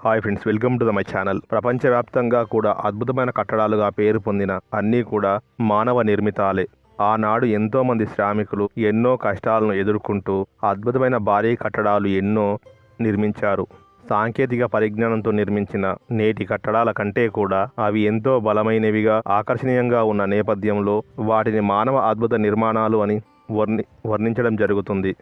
Hi friends welcome to the my channel ప్రపంచవ్యాప్తంగా కూడా అద్భుతమైన కట్టడాలుగా పేరు పొందిన అన్నీ కూడా మానవ నిర్మితాలే. ఆనాడు ఎంతోమంది శ్రామికులు ఎన్నో కష్టాలను ఎదుర్కొంటూ అద్భుతమైన భారీ కట్టడాలు ఎన్నో నిర్మించారు. సాంకేతిక పరిజ్ఞానంతో నిర్మించిన నేటి కట్టడాల కంటే కూడా అవి ఎంతో బలమైనవిగా ఆకర్షణీయంగా ఉన్న నేపథ్యంలో వాటిని మానవ అద్భుత నిర్మాణాలు అని వర్ణి వర్ణించడం జరుగుతుంది.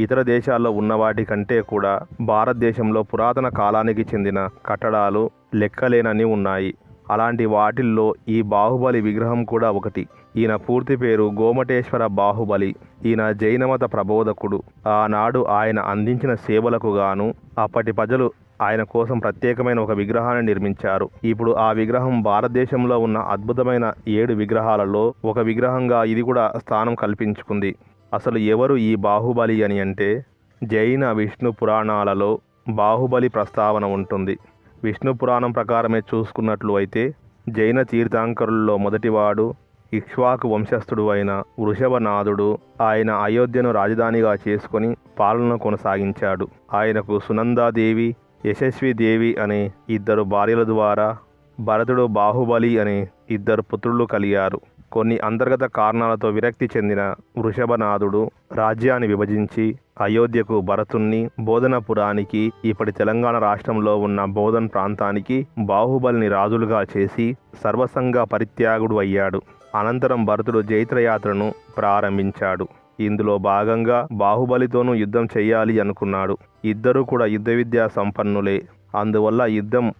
ఇతర దేశాల్లో ఉన్న వాటి కంటే కూడా భారతదేశంలో పురాతన కాలానికి చెందిన కట్టడాలు లెక్కలేనని ఉన్నాయి. అలాంటి వాటిల్లో ఈ బాహుబలి విగ్రహం కూడా ఒకటి. ఈయన పూర్తి పేరు గోమటేశ్వర బాహుబలి. ఈయన జైనమత ప్రబోధకుడు. ఆనాడు ఆయన అందించిన సేవలకు గాను అప్పటి ప్రజలు ఆయన కోసం ప్రత్యేకమైన ఒక విగ్రహాన్ని నిర్మించారు. ఇప్పుడు ఆ విగ్రహం భారతదేశంలో ఉన్న అద్భుతమైన ఏడు విగ్రహాలలో ఒక విగ్రహంగా ఇది కూడా స్థానం కల్పించుకుంది. అసలు ఎవరు ఈ బాహుబలి అని అంటే జైన విష్ణు పురాణాలలో బాహుబలి ప్రస్తావన ఉంటుంది. విష్ణు పురాణం ప్రకారమే చూసుకున్నట్లు అయితే జైన తీర్థాంకరుల్లో మొదటివాడు ఇక్ష్వాకు వంశస్థుడు అయిన వృషభనాథుడు ఆయన అయోధ్యను రాజధానిగా చేసుకొని పాలన కొనసాగించాడు. ఆయనకు సునందాదేవి యశస్విదేవి అనే ఇద్దరు భార్యల ద్వారా భరతుడు బాహుబలి అనే ఇద్దరు పుత్రులు కలిగారు. కొన్ని అంతర్గత కారణాలతో విరక్తి చెందిన వృషభనాథుడు రాజ్యాన్ని విభజించి అయోధ్యకు భరతుణ్ణి బోధనపురానికి ఇప్పటి తెలంగాణ రాష్ట్రంలో ఉన్న బోధన్ ప్రాంతానికి బాహుబలిని రాజులుగా చేసి సర్వసంగ పరిత్యాగుడు అయ్యాడు. అనంతరం భరతుడు జైత్రయాత్రను ప్రారంభించాడు. ఇందులో భాగంగా బాహుబలితోనూ యుద్ధం చేయాలి అనుకున్నాడు. ఇద్దరూ కూడా యుద్ధ విద్యా సంపన్నులే. అందువల్ల యుద్ధం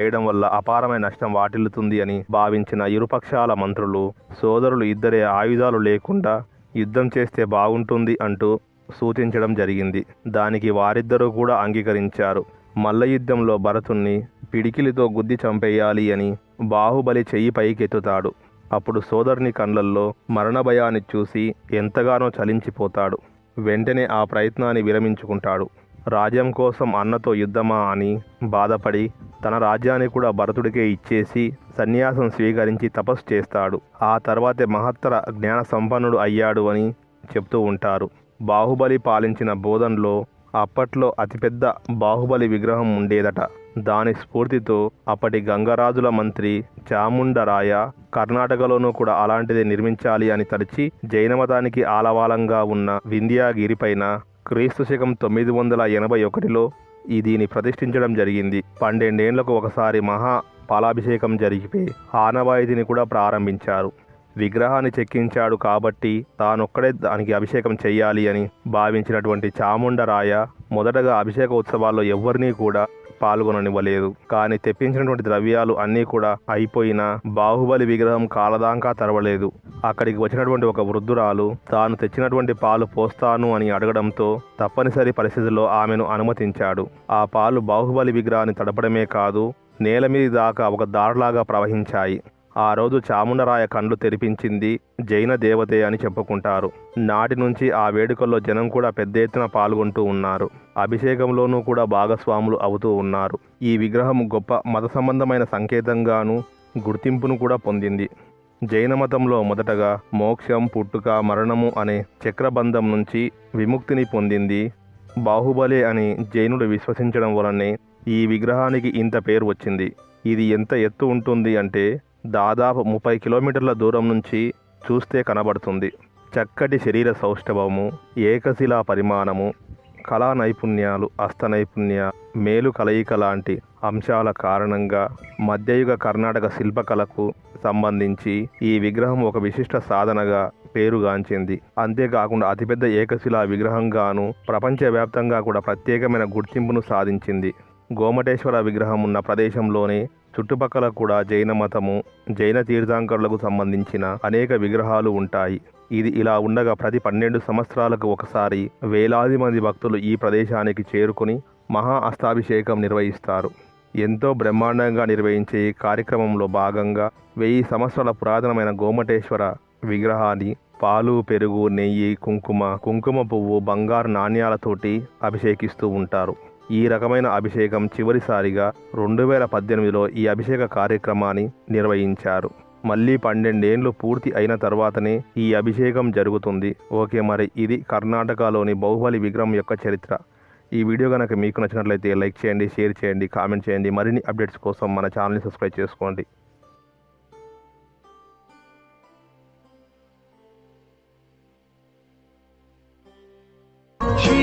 చేయడం వల్ల అపారమైన నష్టం వాటిల్లుతుంది అని భావించిన ఇరుపక్షాల మంత్రులు సోదరులు ఇద్దరే ఆయుధాలు లేకుండా యుద్ధం చేస్తే బాగుంటుంది అంటూ సూచించడం జరిగింది. దానికి వారిద్దరూ కూడా అంగీకరించారు. మల్ల యుద్ధంలో భరతుణ్ణి పిడికిలితో గుద్ది చంపేయాలి అని బాహుబలి చెయ్యి పైకెత్తుతాడు. అప్పుడు సోదరుని కళ్ళల్లో మరణ భయాన్ని చూసి ఎంతగానో చలించిపోతాడు. వెంటనే ఆ ప్రయత్నాన్ని విరమించుకుంటాడు. రాజ్యం కోసం అన్నతో యుద్ధమా అని బాధపడి తన రాజ్యాన్ని కూడా భరతుడికే ఇచ్చేసి సన్యాసం స్వీకరించి తపస్సు చేస్తాడు. ఆ తర్వాతే మహత్తర జ్ఞాన సంపన్నుడు అయ్యాడు అని చెప్తూ ఉంటారు. బాహుబలి పాలించిన బోధనలో అప్పట్లో అతిపెద్ద బాహుబలి విగ్రహం ఉండేదట. దాని స్ఫూర్తితో అప్పటి గంగరాజుల మంత్రి చాముండరాయ కర్ణాటకలోనూ కూడా అలాంటిదే నిర్మించాలి అని తలిచి జైనమతానికి ఆలవాలంగా ఉన్న వింధ్యాగిరిపైన క్రీస్తు శకం తొమ్మిది వందల ఎనభై ఒకటిలో ఈ దీన్ని ప్రతిష్ఠించడం జరిగింది. పన్నెండేళ్ళకు ఒకసారి మహా పాలాభిషేకం జరిగిపే ఆనవాయితీని కూడా ప్రారంభించారు. విగ్రహాన్ని చెక్కించాడు కాబట్టి తానొక్కడే దానికి అభిషేకం చేయాలి అని భావించినటువంటి చాముండరాయ మొదటగా అభిషేక ఉత్సవాల్లో ఎవరినీ కూడా పాల్గొననివ్వలేదు. కానీ తెప్పించినటువంటి ద్రవ్యాలు అన్నీ కూడా అయిపోయినా బాహుబలి విగ్రహం కాలదాంకా తరవలేదు. అక్కడికి వచ్చినటువంటి ఒక వృద్ధురాలు తాను తెచ్చినటువంటి పాలు పోస్తాను అని అడగడంతో తప్పనిసరి పరిస్థితుల్లో ఆమెను అనుమతించాడు. ఆ పాలు బాహుబలి విగ్రహాన్ని తడపడమే కాదు నేల మీద దాకా ఒక దారిలాగా ప్రవహించాయి. ఆ రోజు చాముండరాయ కండ్లు తెరిపించింది జైన దేవతే అని చెప్పుకుంటారు. నాటి నుంచి ఆ వేడుకల్లో జనం కూడా పెద్ద ఎత్తున పాల్గొంటూ ఉన్నారు. అభిషేకంలోనూ కూడా భాగస్వాములు అవుతూ ఉన్నారు. ఈ విగ్రహం గొప్ప మత సంబంధమైన సంకేతంగాను గుర్తింపును కూడా పొందింది. జైన మతంలో మొదటగా మోక్షం పుట్టుక మరణము అనే చక్రబంధం నుంచి విముక్తిని పొందింది బాహుబలి అని జైనుడు విశ్వసించడం వలనే ఈ విగ్రహానికి ఇంత పేరు వచ్చింది. ఇది ఎంత ఎత్తు ఉంటుంది అంటే దాదాపు ముప్పై కిలోమీటర్ల దూరం నుంచి చూస్తే కనబడుతుంది. చక్కటి శరీర సౌష్ఠవము ఏకశిలా పరిమాణము కళా నైపుణ్యాలు హస్త నైపుణ్య మేలు కలయిక లాంటి అంశాల కారణంగా మధ్యయుగ కర్ణాటక శిల్పకళకు సంబంధించి ఈ విగ్రహం ఒక విశిష్ట సాధనగా పేరుగాంచింది. అంతేకాకుండా అతిపెద్ద ఏకశిలా విగ్రహంగాను ప్రపంచవ్యాప్తంగా కూడా ప్రత్యేకమైన గుర్తింపును సాధించింది. గోమటేశ్వర విగ్రహం ఉన్న ప్రదేశంలోనే చుట్టుపక్కల కూడా జైన మతము జైన తీర్థాంకరులకు సంబంధించిన అనేక విగ్రహాలు ఉంటాయి. ఇది ఇలా ఉండగా ప్రతి పన్నెండు సంవత్సరాలకు ఒకసారి వేలాది మంది భక్తులు ఈ ప్రదేశానికి చేరుకుని మహా అస్తాభిషేకం నిర్వహిస్తారు. ఎంతో బ్రహ్మాండంగా నిర్వహించే ఈ కార్యక్రమంలో భాగంగా వెయ్యి సంవత్సరాల పురాతనమైన గోమటేశ్వర విగ్రహాన్ని పాలు పెరుగు నెయ్యి కుంకుమ కుంకుమ పువ్వు బంగారు నాణ్యాలతోటి అభిషేకిస్తూ ఉంటారు. ఈ రకమైన అభిషేకం చివరిసారిగా రెండు వేల పద్దెనిమిదిలో ఈ అభిషేక కార్యక్రమాన్ని నిర్వహించారు. మళ్ళీ పన్నెండేండ్లు పూర్తి అయిన తర్వాతనే ఈ అభిషేకం జరుగుతుంది. ఓకే మరి ఇది కర్ణాటకలోని బాహుబలి విగ్రహం యొక్క చరిత్ర. ఈ వీడియో కనుక మీకు నచ్చినట్లయితే లైక్ చేయండి షేర్ చేయండి కామెంట్ చేయండి. మరిన్ని అప్డేట్స్ కోసం మన ఛానల్ని సబ్స్క్రైబ్ చేసుకోండి. శ్రీ